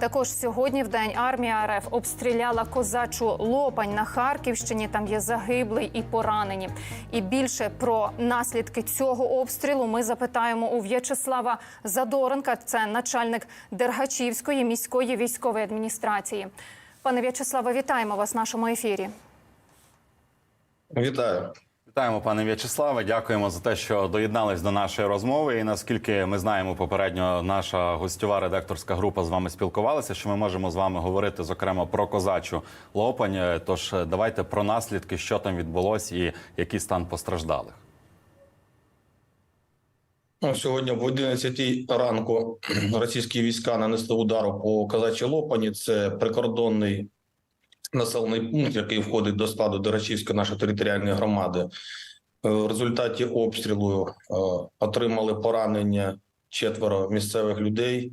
Також сьогодні в день армія РФ обстріляла козачу Лопань на Харківщині. Там є загиблий і поранені. І більше про наслідки цього обстрілу ми запитаємо у В'ячеслава Задоренка. Це начальник Дергачівської міської військової адміністрації. Пане В'ячеславе, вітаємо вас в нашому ефірі. Вітаю. Вітаємо, пане В'ячеславе. Дякуємо за те, що доєднались до нашої розмови. І наскільки ми знаємо, попередньо наша гостьова редакторська група з вами спілкувалася, що ми можемо з вами говорити зокрема про козачу Лопань. Тож давайте про наслідки, що там відбулось, і який стан постраждалих. Ну, Сьогодні в 11 ранку російські війська нанесли удару по Казачій Лопані. Це прикордонний населений пункт, який входить до складу Дорочівської нашої територіальної громади. Е, В результаті обстрілу е, отримали поранення четверо місцевих людей.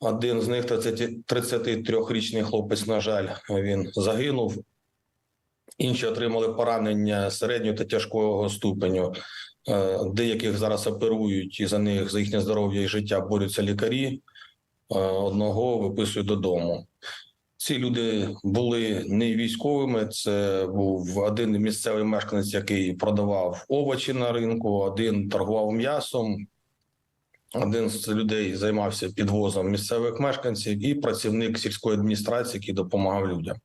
Один з них 30 33-річний хлопець, на жаль, він загинув. Інші отримали поранення середнього та тяжкого ступеню. Е, Деяких зараз оперують і за них за їхнє здоров'я і життя борються лікарі. Одного виписують додому. Ці люди були не військовими. Це був один місцевий мешканець, який продавав овочі на ринку, один торгував м'ясом. Один з людей займався підвозом місцевих мешканців і працівник сільської адміністрації, який допомагав людям.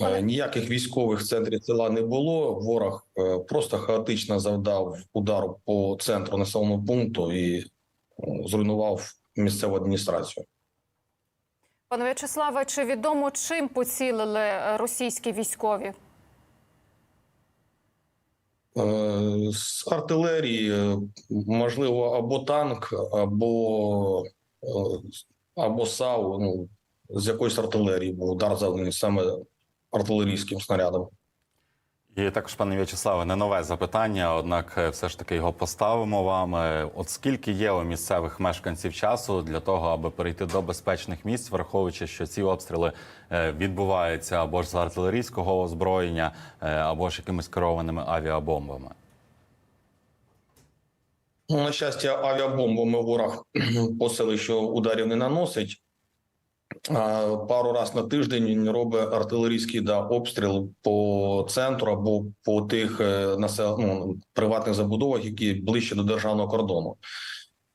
Е, Ніяких військових в центрі села не було. Ворог е, просто хаотично завдав удару по центру населеного пункту і е, зруйнував місцеву адміністрацію. Пане В'ячеславе, чи відомо чим поцілили е, російські військові? Е, З артилерії е, можливо або танк, або, або САУ. Ну з якоїсь артилерії був удар завданий саме артилерійським снарядом. І також, пане В'ячеславе, не нове запитання, однак е, все ж таки його поставимо вам. Е, От скільки є у місцевих мешканців часу для того, аби перейти до безпечних місць, враховуючи, що ці обстріли е, відбуваються або ж з артилерійського озброєння, або ж якимись керованими авіабомбами? На щастя, авіабомбами ворог по селищу ударів не наносить. Пару раз на тиждень він робить артилерійський да, обстріл по центру або по тих е, насел... ну, приватних забудовах, які ближче до державного кордону.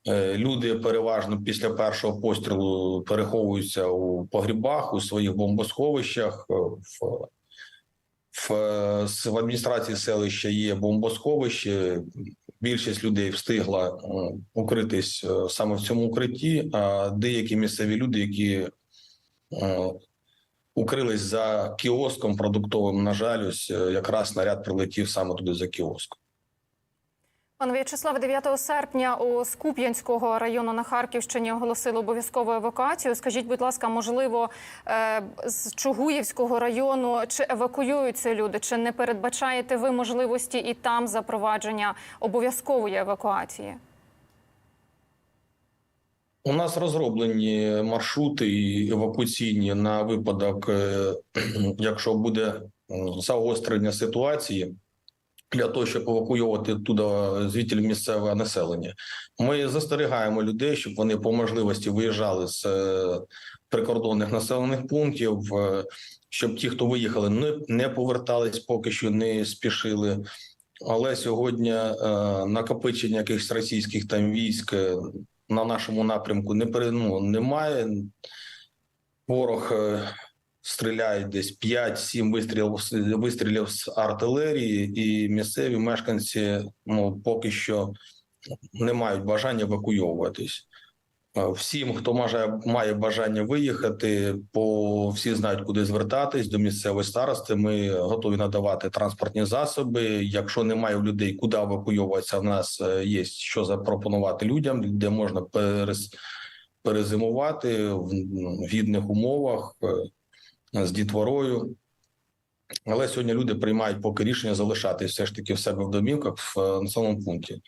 Е, Люди переважно після першого пострілу переховуються у погрібах, у своїх бомбосховищах. е, В, в, в адміністрації селища є бомбосховище. Більшість людей встигла укритись саме в цьому укритті, а деякі місцеві люди, які укрились за кіоском продуктовим, на жаль, ось е, якраз снаряд прилетів саме туди за кіоском. Пане В'ячеславе, 9 серпня у Скуп'янського району на Харківщині оголосили обов'язкову евакуацію. Скажіть, будь ласка, можливо, е, з Чугуївського району чи евакуюються люди, чи не передбачаєте ви можливості і там запровадження обов'язкової евакуації? У нас розроблені маршрути евакуаційні на випадок, е, якщо буде загострення ситуації, для того, щоб евакуювати туди звідти місцеве населення. Ми застерігаємо людей, щоб вони по можливості виїжджали з е, прикордонних населених пунктів, е, щоб ті, хто виїхали, не, не повертались, поки що не спішили. Але сьогодні накопичення якихось російських там військ на нашому напрямку не ну, немає. Ворог е, стріляє десь 5-7 вистрілів, вистрілів з артилерії, і місцеві мешканці ну, поки що не мають бажання евакуйовуватись. Е, Всім, хто має, має бажання виїхати, по всі знають, куди звертатись до місцевої старости. Ми готові надавати транспортні засоби. Якщо немає у людей, куди евакуйовуватися, в нас е, є що запропонувати людям, де можна перезимувати в гідних умовах е, з дітворою. Але сьогодні люди приймають поки рішення залишатись все ж таки в себе в домівках в населеному пункті.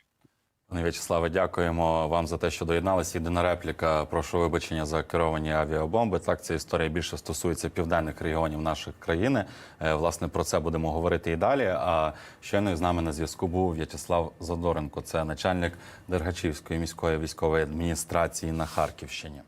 Пане В'ячеславе, дякуємо вам за те, що доєдналися. Єдина репліка. Прошу вибачення за керовані авіабомби. Так, ця історія більше стосується південних регіонів нашої країни. Е, Власне, про це будемо говорити і далі. А щойно з нами на зв'язку був В'ячеслав Задоренко. Це начальник Дергачівської міської військової адміністрації на Харківщині.